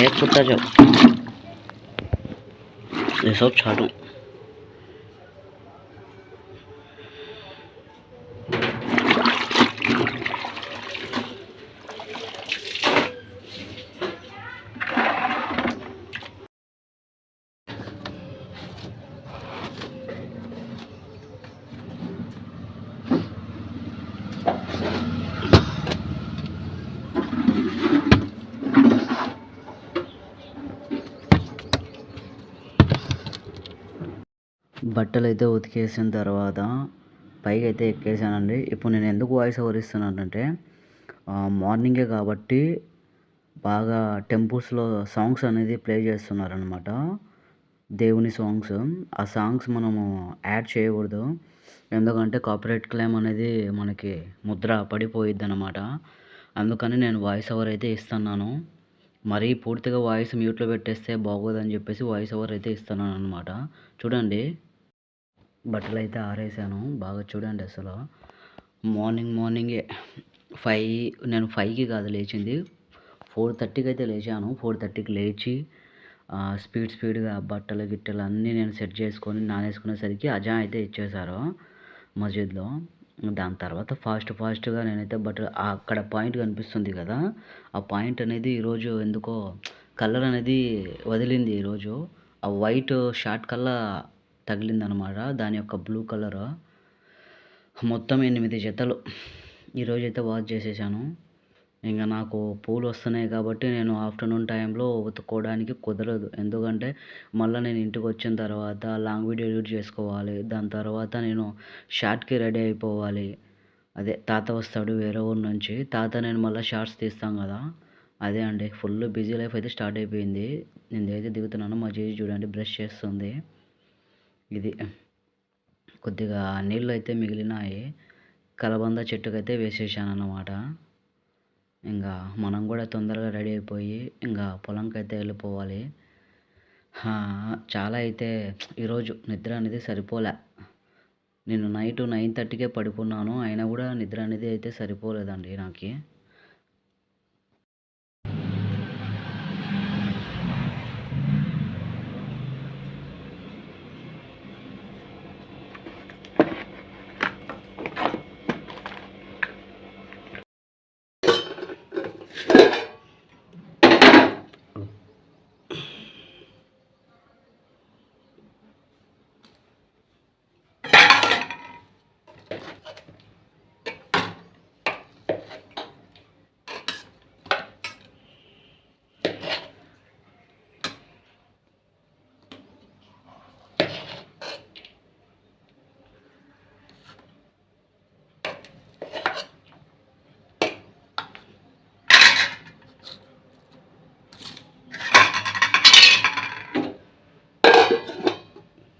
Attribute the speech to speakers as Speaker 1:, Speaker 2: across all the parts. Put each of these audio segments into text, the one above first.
Speaker 1: होगा एक कुत्ता जो ये सब छाटू బట్టలు అయితే ఉతికేసిన తర్వాత పైకి అయితే ఎక్కేసానండి ఇప్పుడు నేను ఎందుకు వాయిస్ ఓవర్ ఇస్తున్నానంటే మార్నింగే కాబట్టి బాగా టెంపుల్స్లో సాంగ్స్ అనేది ప్లే చేస్తున్నారనమాట దేవుని సాంగ్స్. ఆ సాంగ్స్ మనము యాడ్ చేయకూడదు. ఎందుకంటే కాపీరైట్ క్లెయిమ్ అనేది మనకి ముద్ర పడిపోయిద్ది అనమాట అందుకని నేను వాయిస్ ఓవర్ అయితే ఇస్తున్నాను. మరీ పూర్తిగా వాయిస్ మ్యూట్లో పెట్టేస్తే బాగోదని చెప్పేసి వాయిస్ ఓవర్ అయితే ఇస్తున్నాను అనమాట చూడండి. బట్టలు అయితే ఆరేసాను. బాగా చూడండి అసలు. మార్నింగ్ మార్నింగే ఫైవ్ నేను ఫైవ్కి కాదు లేచింది. ఫోర్ థర్టీకి అయితే లేచాను. ఫోర్ థర్టీకి లేచి స్పీడ్ స్పీడ్గా బట్టలు గిట్టలు అన్నీ నేను సెట్ చేసుకొని నానేసుకునేసరికి అజా అయితే ఇచ్చేశారు మస్జిద్లో దాని తర్వాత ఫాస్ట్ ఫాస్ట్గా నేనైతే బట్టలు అక్కడ పాయింట్ కనిపిస్తుంది కదా ఆ పాయింట్ అనేది ఈరోజు ఎందుకో కలర్ అనేది వదిలింది ఈరోజు. ఆ వైట్ షార్ట్ కల్లా తగిలిందనమాట. దాని యొక్క బ్లూ కలర్ మొత్తం ఎనిమిది జతలు. ఈరోజు అయితే వాష్ చేసేసాను. ఇంకా నాకు పూలు వస్తున్నాయి కాబట్టి నేను ఆఫ్టర్నూన్ టైంలో ఉతుక్కోవడానికి కుదరదు. ఎందుకంటే మళ్ళీ నేను ఇంటికి వచ్చిన తర్వాత లాంగ్ వీడియో ఎడిట్ చేసుకోవాలి. దాని తర్వాత నేను షార్ట్కి రెడీ అయిపోవాలి. అదే తాత వస్తాడు వేరే ఊరు నుంచి. తాత నేను మళ్ళీ షార్ట్స్ తీస్తాం కదా. అదే అండి. ఫుల్ బిజీ లైఫ్ అయితే స్టార్ట్ అయిపోయింది. నేను ఏదైతే దిగుతున్నానో. మా చేసి చూడండి బ్రష్ చేస్తుంది. ఇది కొద్దిగా నీళ్ళు అయితే మిగిలినాయి. కలబంద చెట్టుకైతే వేసేసాను అన్నమాట ఇంకా మనం కూడా తొందరగా రెడీ అయిపోయి ఇంకా పొలంకి అయితే వెళ్ళిపోవాలి చాలా అయితే ఈరోజు నిద్ర అనేది సరిపోలే. నేను నైట్ నైన్ థర్టీకే పడుకున్నాను అయినా కూడా నిద్ర అనేది అయితే సరిపోలేదండి నాకు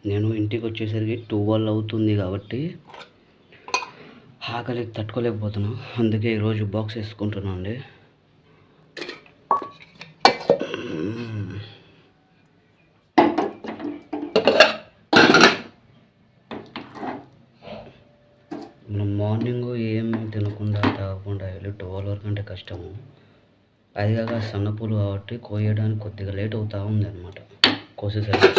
Speaker 1: నేను ఇంటికి వచ్చేసరికి టువల్ అవుతుంది కాబట్టి ఆకలికి తట్టుకోలేకపోతున్నాను అందుకే ఈరోజు బాక్స్ వేసుకుంటున్నాం అండి మనం మార్నింగ్ ఏం తినకుండా తాగకుండా వెళ్ళి ట్వెల్వ్ వరకు అంటే కష్టము. అది కాక సన్నపూలు కాబట్టి కోయడానికి కొద్దిగా లేట్ అవుతూ ఉంది అనమాట కోసేసరికి.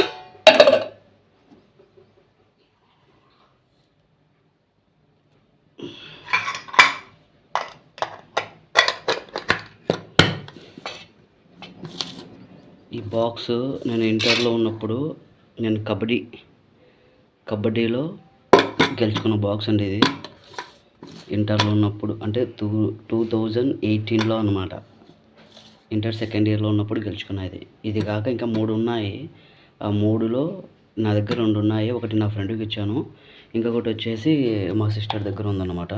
Speaker 1: బాక్స్ నేను ఇంటర్లో ఉన్నప్పుడు నేను కబడ్డీ కబడ్డీలో గెలుచుకున్న బాక్స్ అండి ఇది. ఇంటర్లో ఉన్నప్పుడు అంటే టూ టూ థౌజండ్ ఎయిటీన్లో అనమాట ఇంటర్ సెకండ్ ఇయర్లో ఉన్నప్పుడు గెలుచుకున్నది ఇది కాక ఇంకా మూడు ఉన్నాయి. ఆ మూడులో నా దగ్గర రెండు ఉన్నాయి. ఒకటి నా ఫ్రెండ్కి ఇచ్చాను. ఇంకొకటి వచ్చేసి మా సిస్టర్ దగ్గర ఉందన్నమాట.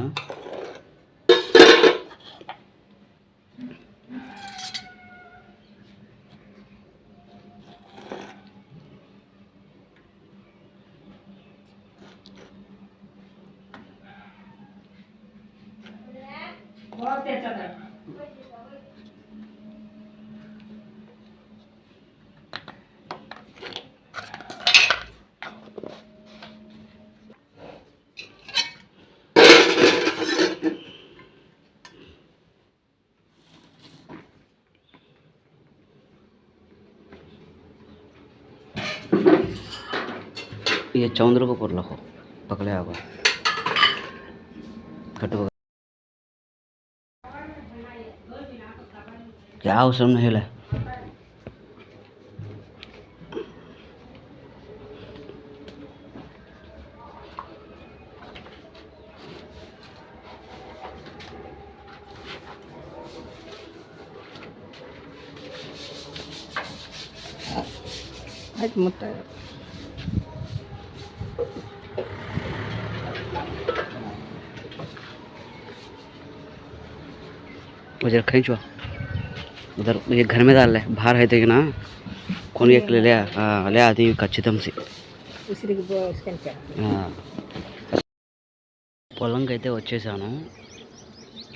Speaker 1: ये चंद्रकपूर लखो पकड़े आप क्या अवसर में हेला
Speaker 2: मत मुता
Speaker 1: वो जरा खींचवा उधर ये घर में डाल ले बाहर है देखना कौन एक ले ले ले आती ఖచ్చితం సి పొలంకి అయితే వచ్చేసాను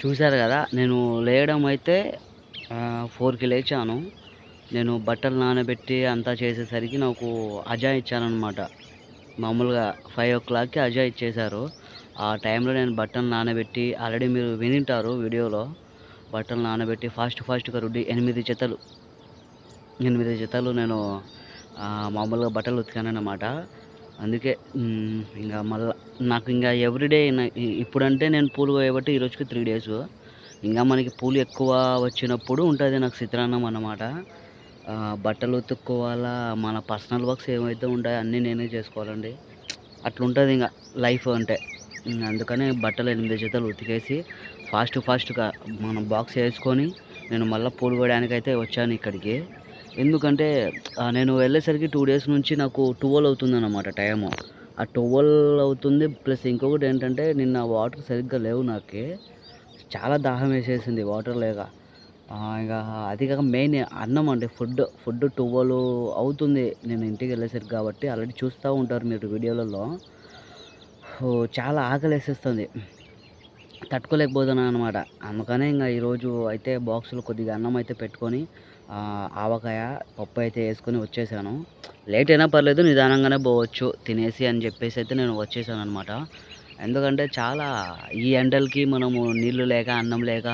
Speaker 1: చూశారు కదా నేను లేయడం అయితే ఫోర్కి లేచాను నేను బట్టలు నానబెట్టి అంతా చేసేసరికి నాకు అజా ఇచ్చానమాట మామూలుగా ఫైవ్ ఓ క్లాక్కి అజా ఇచ్చేశారు ఆ టైంలో నేను బట్టలు నానబెట్టి ఆల్రెడీ మీరు వినింటారు వీడియోలో బట్టలు నానబెట్టి ఫాస్ట్ ఫాస్ట్గా రుడ్డి ఎనిమిది జతలు. ఎనిమిది జతలు నేను మామూలుగా బట్టలు ఉతికానన్నమాట. అందుకే ఇంకా మళ్ళీ నాకు ఇంకా ఎవ్రీడే ఇప్పుడంటే నేను పూలు పోయబట్టి ఈరోజుకి త్రీ డేస్. ఇంకా మనకి పూలు ఎక్కువ వచ్చినప్పుడు ఉంటుంది నాకు చిత్రాన్నం అన్నమాట. బట్టలు ఉతుక్కోవాలా మన పర్సనల్ వర్క్స్ ఏమైతే ఉంటాయో అన్నీ నేనే చేసుకోవాలండి. అట్లుంటుంది ఇంకా లైఫ్ అంటే. అందుకనే బట్టలు ఎనిమిది జతలు ఉతికేసి ఫాస్ట్ ఫాస్ట్గా మనం బాక్స్ వేసుకొని నేను మళ్ళీ పూలు కోయడానికి అయితే వచ్చాను ఇక్కడికి. ఎందుకంటే నేను వెళ్ళేసరికి టూ డేస్ నుంచి నాకు టువల్ అవుతుంది అన్నమాట టైము. ఆ టువల్ అవుతుంది ప్లస్ ఇంకొకటి ఏంటంటే నిన్న వాటర్ సరిగ్గా లేవు నాకు. చాలా దాహం వేసేసింది వాటర్ లేక. ఇక అది కాక మెయిన్ అన్నం అండి ఫుడ్. ఫుడ్ టువల్ అవుతుంది నేను ఇంటికి వెళ్ళేసరికి కాబట్టి ఆల్రెడీ చూస్తూ ఉంటారు మీరు వీడియోలలో. చాలా ఆకలి వేసేస్తుంది తట్టుకోలేకపోతున్నాను అనమాట అందుకనే ఇంకా ఈరోజు అయితే బాక్సులు కొద్దిగా అన్నం అయితే పెట్టుకొని ఆవకాయ పప్పు అయితే వేసుకొని వచ్చేసాను. లేట్ అయినా పర్లేదు నిదానంగానే పోవచ్చు తినేసి అని చెప్పేసి అయితే నేను వచ్చేసాను అనమాట ఎందుకంటే చాలా ఈ ఎండలకి మనము నీళ్ళు లేక అన్నం లేక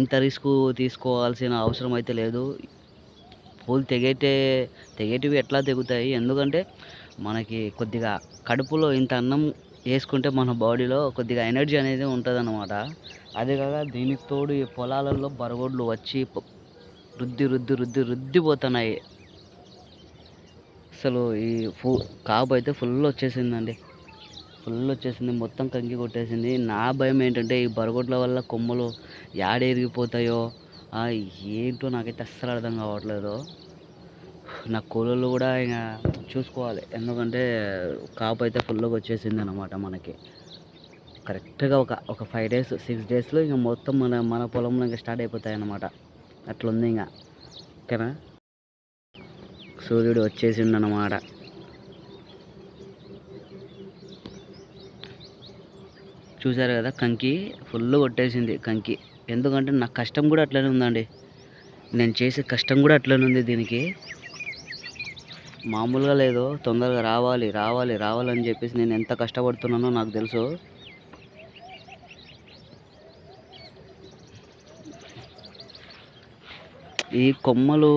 Speaker 1: ఇంత రిస్క్ తీసుకోవాల్సిన అవసరం అయితే లేదు. పూలు తెగేటే తెగేటివి ఎట్లా తెగుతాయి? ఎందుకంటే మనకి కొద్దిగా కడుపులో ఇంత అన్నం వేసుకుంటే మన బాడీలో కొద్దిగా ఎనర్జీ అనేది ఉంటుంది అనమాట అదే కాక దీనికి తోడు ఈ పొలాలలో బరగొడ్లు వచ్చి రుద్ది రుద్ది రుద్ది రుద్దిపోతున్నాయి. అసలు ఈ ఫు కాపు అయితే ఫుల్ వచ్చేసిందండి. ఫుల్ వచ్చేసింది మొత్తం కంకి కొట్టేసింది. నా భయం ఏంటంటే ఈ బరగొడ్ల వల్ల కొమ్మలు యాడెరిగిపోతాయో ఏంటో నాకైతే అస్సలు అర్థం కావట్లేదు. నా కూలీలు కూడా ఇంకా చూసుకోవాలి. ఎందుకంటే కాపు అయితే ఫుల్గా వచ్చేసింది అనమాట మనకి. కరెక్ట్గా ఒక ఒక ఫైవ్ డేస్ సిక్స్ డేస్లో ఇంకా మొత్తం మన మన పొలంలో ఇంకా స్టార్ట్ అయిపోతాయి అన్నమాట అట్లుంది ఇంకా. ఓకేనా? సూర్యుడు వచ్చేసిండు అన్నమాట చూసారు కదా కంకి? ఫుల్ కొట్టేసింది కంకి. ఎందుకంటే నా కష్టం కూడా అట్లనే ఉందండి. నేను చేసే కష్టం కూడా అట్లనే ఉంది దీనికి. మామూలుగా లేదు. తొందరగా రావాలి రావాలి రావాలని చెప్పేసి నేను ఎంత కష్టపడుతున్నానో నాకు తెలుసు. ఈ కొమ్మలు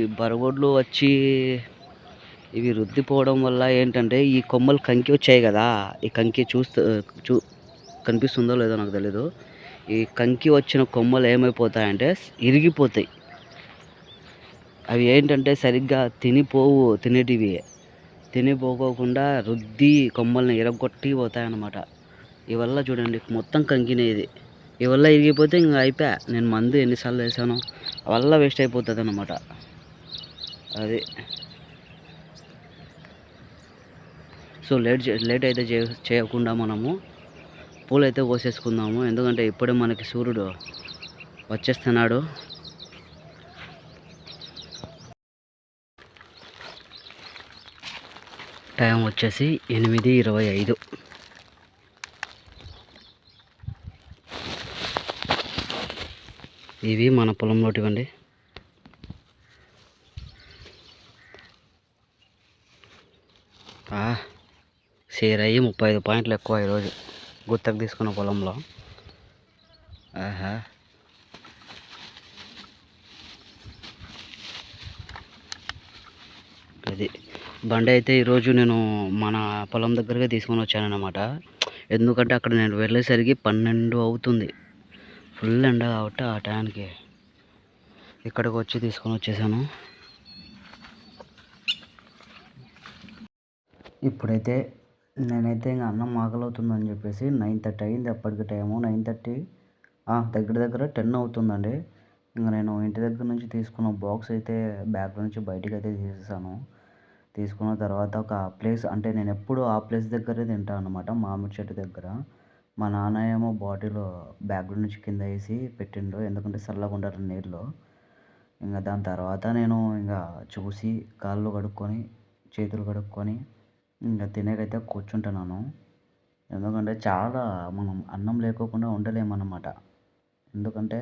Speaker 1: ఈ బరగొడ్లు వచ్చి ఇవి రుద్దిపోవడం వల్ల ఏంటంటే ఈ కొమ్మలు కంకి వచ్చాయి కదా. ఈ కంకి చూస్తూ చూ కనిపిస్తుందో లేదో నాకు తెలీదు. ఈ కంకి వచ్చిన కొమ్మలు ఏమైపోతాయంటే ఇరిగిపోతాయి. అవి ఏంటంటే సరిగ్గా తినిపోవు తినేటివి. తినిపోకోకుండా రుద్ది కొమ్మల్ని ఇరగొట్టి పోతాయన్నమాట. ఇవల్ల చూడండి మొత్తం కంకినే ఇది ఇవల్ల ఇరిగిపోతే ఇంకా అయిపోయా. నేను మందు ఎన్నిసార్లు వేసాను వల్ల వేస్ట్ అయిపోతుంది అనమాట అది. సో లేట్ చే- లేట్ అయితే చే చేయకుండా మనము పూలైతే కోసేసుకుందాము. ఎందుకంటే ఇప్పుడే మనకి సూర్యుడు వచ్చేస్తున్నాడు. టైం వచ్చేసి ఎనిమిది ఇరవై ఐదు. ఇవి మన పొలంలోటివండి షేర్ అయ్యి ముప్పై ఐదు పాయింట్లు ఎక్కువ ఈరోజు గుత్తకు తీసుకున్న పొలంలో. ఆహా. అది బండి అయితే ఈరోజు నేను మన పొలం దగ్గరగా తీసుకొని వచ్చానన్నమాట. ఎందుకంటే అక్కడ నేను వెళ్ళేసరికి పన్నెండు అవుతుంది. ఫుల్ ఎండ కాబట్టి ఆ టైంకి ఇక్కడికి వచ్చి తీసుకొని వచ్చేసాను. ఇప్పుడైతే నేనైతే ఇంకా అన్నం ఆకలవుతుందని చెప్పేసి నైన్ థర్టీ అయింది అప్పటికి టైము. నైన్ థర్టీ దగ్గర దగ్గర టెన్ అవుతుందండి. ఇంకా నేను ఇంటి దగ్గర నుంచి తీసుకున్న బాక్స్ అయితే బ్యాగ్ నుంచి బయటికి అయితే తీసేసాను. తీసుకున్న తర్వాత ఒక ప్లేస్ అంటే నేను ఎప్పుడు ఆ ప్లేస్ దగ్గరే తింటాను అనమాట మామిడి చెట్టు దగ్గర. మా నాన్న ఏమో బాటిల్ బ్యాగ్ నుంచి కింద వేసి పెట్టిండు ఎందుకంటే చల్లగా ఉండాలి నీళ్ళు. ఇంకా దాని తర్వాత నేను ఇంకా చూసి కాళ్ళు కడుక్కొని చేతులు కడుక్కొని ఇంకా తినేకైతే కూర్చుంటున్నాను ఎందుకంటే చాలా మనం అన్నం లేకోకుండా ఉండలేమన్నమాట ఎందుకంటే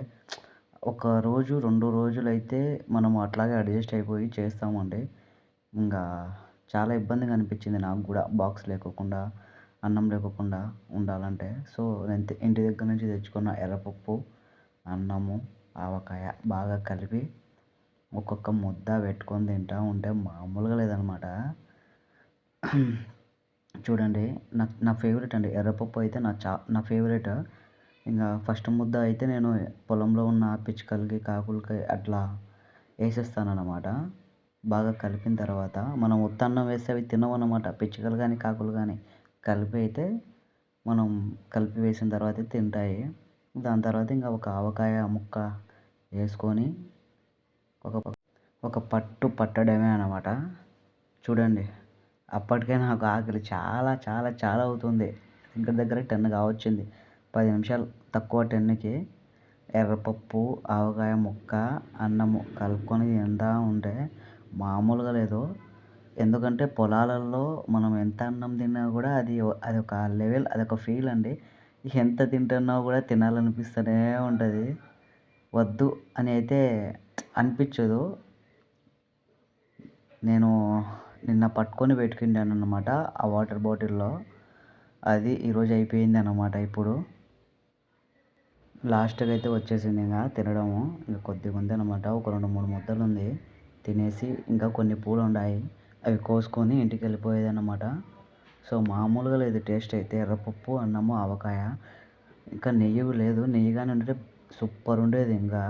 Speaker 1: ఒక రోజు రెండు రోజులు అయితే మనం అట్లాగే అడ్జస్ట్ అయిపోయి చేస్తామండి. ఇంకా చాలా ఇబ్బందిగా అనిపించింది నాకు కూడా. బాక్స్ లేకోకుండా అన్నం లేకోకుండా ఉండాలంటే. సో నేను ఇంటి దగ్గర నుంచి తెచ్చుకున్న ఎర్రపప్పు అన్నము ఆవకాయ బాగా కలిపి ఒక్కొక్క ముద్ద పెట్టుకొని తింటా ఉంటే మామూలుగా లేదనమాట. చూడండి నాకు నా ఫేవరెట్ అండి. ఎర్రపప్పు అయితే నా చా నా ఫేవరెట్. ఇంకా ఫస్ట్ ముద్ద అయితే నేను పొలంలో ఉన్న పిచ్చుకలకి కాకులకి అట్లా వేసేస్తానన్నమాట. బాగా కలిపిన తర్వాత మనం ఉత్తన్నం వేస్తే అవి తినవన్నమాట. పిచ్చుకలు కానీ కాకులు కానీ కలిపి అయితే మనం కలిపి వేసిన తర్వాత తింటాయి. దాని తర్వాత ఇంకా ఒక ఆవకాయ ముక్క వేసుకొని ఒక ఒక పట్టు పట్టడమే అనమాట చూడండి అప్పటికే నాకు ఆకలి చాలా చాలా చాలా అవుతుంది. దగ్గర దగ్గర టెన్ కావచ్చింది. పది నిమిషాలు తక్కువ టెన్కి ఎర్రపప్పు ఆవకాయ ముక్క అన్నము కలుపుకొని తింటా ఉంటే మామూలుగా లేదు. ఎందుకంటే పొలాలలో మనం ఎంత అన్నం తిన్నా కూడా అది అది ఒక లెవెల్ అదొక ఫీల్ అండి. ఎంత తింటున్నా కూడా తినాలనిపిస్తూనే ఉంటుంది. వద్దు అని అయితే అనిపించదు. నేను నిన్న పట్టుకొని పెట్టుకుంటాను అనమాట ఆ వాటర్ బాటిల్లో అది ఈరోజు అయిపోయింది అనమాట ఇప్పుడు. లాస్ట్కి అయితే వచ్చేసింది ఇంకా తినడము. ఇంకా కొద్దిగా ఉంది అనమాట ఒక రెండు మూడు ముద్దలు ఉంది తినేసి ఇంకా కొన్ని పూలు ఉన్నాయి అవి కోసుకొని ఇంటికి వెళ్ళిపోయేది అన్నమాట సో మామూలుగా లేదు టేస్ట్ అయితే. ఎర్రపప్పు అన్నము ఆవకాయ. ఇంకా నెయ్యి లేదు. నెయ్యి కానీ ఉంటే సూపర్ ఉండేది ఇంకా.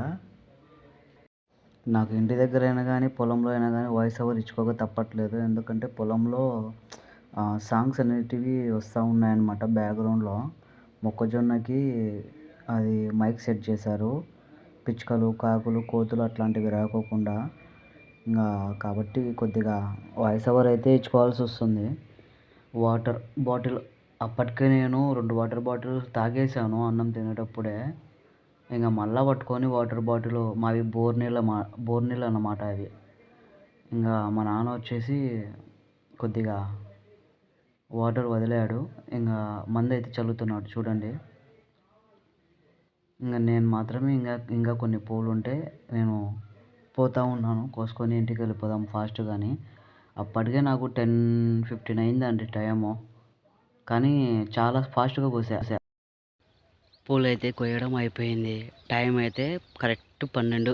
Speaker 1: నాకు ఇంటి దగ్గర అయినా కానీ పొలంలో అయినా కానీ వాయిస్ ఓవర్ ఇచ్చుకోక తప్పట్లేదు. ఎందుకంటే పొలంలో సాంగ్స్ అనేటివి వస్తూ ఉన్నాయన్నమాట బ్యాక్గ్రౌండ్లో. మొక్కజొన్నకి అది మైక్ సెట్ చేశారు. పిచ్చుకలు కాకులు కోతులు అట్లాంటివి రాకోకుండా. ఇంకా కాబట్టి కొద్దిగా వాయిస్ ఓవర్ అయితే ఇచ్చుకోవాల్సి వస్తుంది. వాటర్ బాటిల్ అప్పటికే నేను రెండు వాటర్ బాటిల్ తాగేసాను అన్నం తినేటప్పుడే. ఇంకా మళ్ళీ పట్టుకొని వాటర్ బాటిల్ మావి బోర్ నీళ్ళ మా బోర్ నీళ్ళు అన్నమాట అవి. ఇంకా మా నాన్న వచ్చేసి కొద్దిగా వాటర్ వదిలాడు. ఇంకా మందు అయితే చల్లుతున్నాడు చూడండి. ఇంకా నేను మాత్రమే ఇంకా ఇంకా కొన్ని పూలు ఉంటే నేను పోతా ఉన్నాను. కోసుకొని ఇంటికి వెళ్ళిపోదాం ఫాస్ట్ కానీ అప్పటికే నాకు టెన్ ఫిఫ్టీన్ అయిందండి టైము. కానీ చాలా ఫాస్ట్గా కోసా. పూలు అయితే కొయ్యడం అయిపోయింది. టైం అయితే కరెక్ట్ పన్నెండు.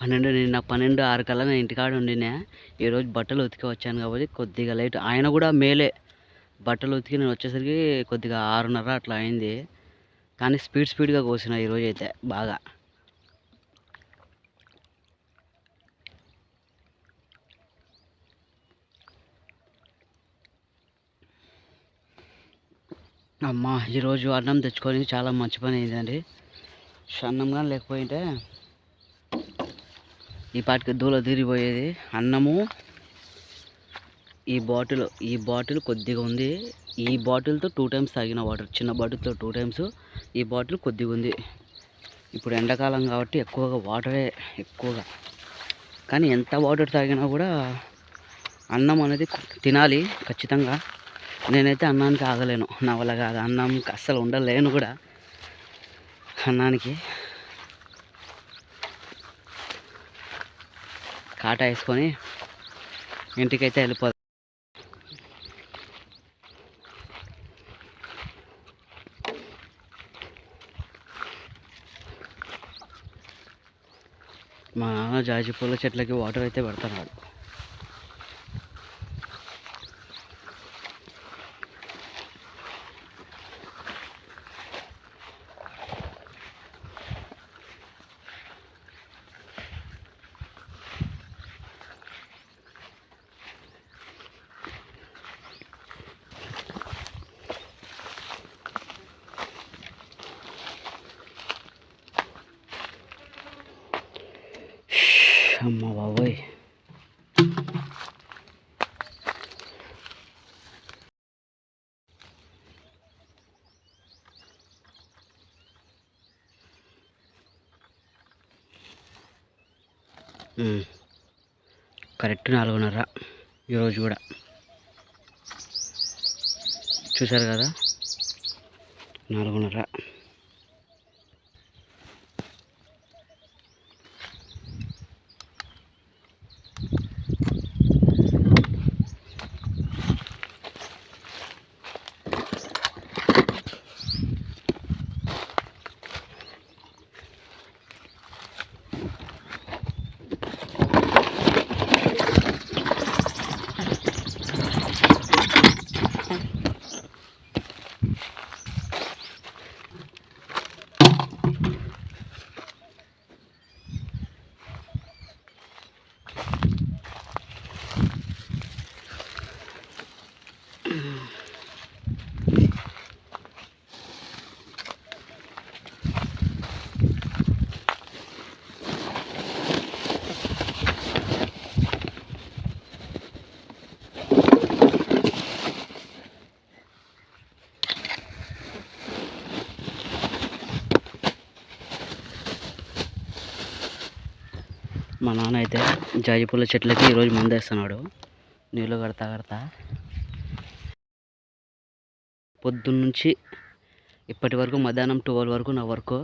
Speaker 1: పన్నెండు నిన్న పన్నెండు ఆరు కల్లా నేను ఇంటికాడ ఉండినా. ఈరోజు బట్టలు ఉతికి వచ్చాను కాబట్టి కొద్దిగా లేట్. ఆయన కూడా మేలే. బట్టలు ఉతికి నేను వచ్చేసరికి కొద్దిగా ఆరున్నర అట్లా అయింది. కానీ స్పీడ్ స్పీడ్గా కోసిన ఈరోజు అయితే బాగా. అమ్మ ఈరోజు అన్నం తెచ్చుకొని చాలా మంచి పని అయిందండి. అన్నం కానీ లేకపోయింటే ఈ పాటికి దూల తీరిపోయేది అన్నము ఈ బాటిల్ ఈ బాటిల్ కొద్దిగా ఉంది. ఈ బాటిల్తో టూ టైమ్స్ తాగిన వాటర్ చిన్న బాటిల్తో టూ టైమ్స్ ఈ బాటిల్ కొద్దిగా ఉంది. ఇప్పుడు ఎండాకాలం కాబట్టి ఎక్కువగా వాటరే ఎక్కువగా. కానీ ఎంత వాటర్ తాగినా కూడా అన్నం అనేది తినాలి ఖచ్చితంగా. నేనైతే అన్నానికి ఆగలేను. నా వల్ల కాదు అన్నం అస్సలు ఉండలేను కూడా. అన్నానికి కాట వేసుకొని ఇంటికైతే వెళ్ళిపోదాం. మా జాజి పూల చెట్లకి వాటర్ అయితే పెడుతున్నాడు కరెక్ట్ నాలుగున్నర ఈరోజు కూడా. చూసారు కదా? నాలుగున్నర. మా నాన్న అయితే జాజి పూల చెట్లకి ఈరోజు మందేస్తున్నాడు నీళ్ళు కడతా కడతా. పొద్దున్న నుంచి ఇప్పటి వరకు మధ్యాహ్నం ట్వెల్వ్ వరకు నా వర్క్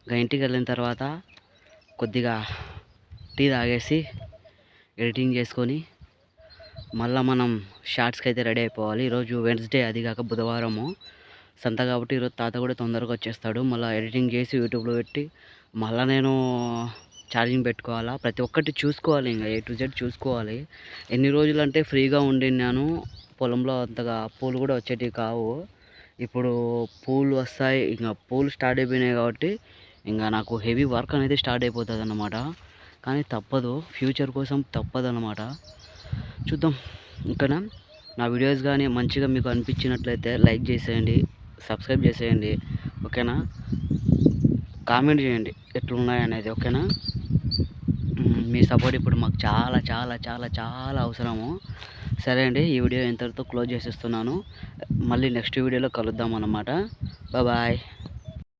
Speaker 1: ఇంకా ఇంటికి వెళ్ళిన తర్వాత కొద్దిగా టీ తాగేసి ఎడిటింగ్ చేసుకొని మళ్ళీ మనం షార్ట్స్కి అయితే రెడీ అయిపోవాలి. ఈరోజు వెన్స్డే అది కాక బుధవారము. సంత కాబట్టి ఈరోజు తాత కూడా తొందరగా వచ్చేస్తాడు. మళ్ళీ ఎడిటింగ్ చేసి యూట్యూబ్లో పెట్టి మళ్ళీ నేను ఛార్జింగ్ పెట్టుకోవాలా? ప్రతి ఒక్కటి చూసుకోవాలి ఇంకా ఏ టు జెడ్ చూసుకోవాలి. ఎన్ని రోజులు అంటే ఫ్రీగా ఉండినాను పొలంలో అంతగా పూలు కూడా వచ్చేటివి కావు. ఇప్పుడు పూలు వస్తాయి ఇంకా పూలు స్టార్ట్ అయిపోయినాయి కాబట్టి ఇంకా నాకు హెవీ వర్క్ అనేది స్టార్ట్ అయిపోతుంది అన్నమాట కానీ తప్పదు ఫ్యూచర్ కోసం తప్పదు అన్నమాట చూద్దాం. ఓకేనా నా వీడియోస్ కానీ మంచిగా మీకు అనిపించినట్లయితే లైక్ చేసేయండి సబ్స్క్రైబ్ చేసేయండి. ఓకేనా? కామెంట్ చేయండి ఎట్లున్నాయి అనేది ఓకేనా మీ సపోర్ట్ ఇప్పుడు మాకు చాలా చాలా చాలా చాలా అవసరము. సరే అండి ఈ వీడియో ఇంతటితో క్లోజ్ చేసేస్తున్నాను. మళ్ళీ నెక్స్ట్ వీడియోలో కలుద్దాం అన్నమాట బాయ్.